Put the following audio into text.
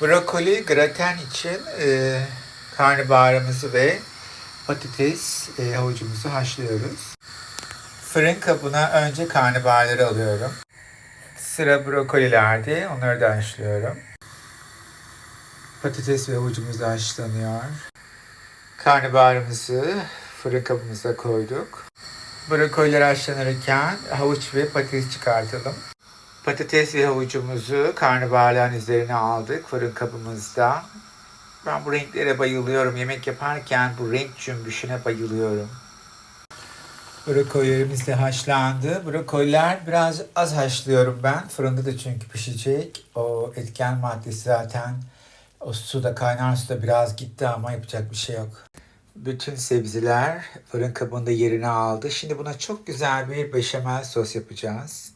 Brokoli graten için e, karnabaharımızı ve patates e, havucumuzu haşlıyoruz. Fırın kabına önce karnabaharları alıyorum. Sıra brokolilerde. Onları da haşlıyorum. Patates ve havucumuz da haşlanıyor. Karnabaharımızı fırın kabımıza koyduk. Brokoliler haşlanırken havuç ve patates çıkartalım. Patates ve havucumuzu karnabaharların üzerine aldık fırın kabımızda. Ben bu renklere bayılıyorum. Yemek yaparken bu renk cümbüşüne bayılıyorum. Brokolilerimiz de haşlandı. Brokoliler biraz az haşlıyorum ben. Fırında da çünkü pişecek. O etken maddesi zaten o suda kaynar suda biraz gitti ama yapacak bir şey yok. Bütün sebzeler fırın kabında yerini aldı. Şimdi buna çok güzel bir beşamel sos yapacağız.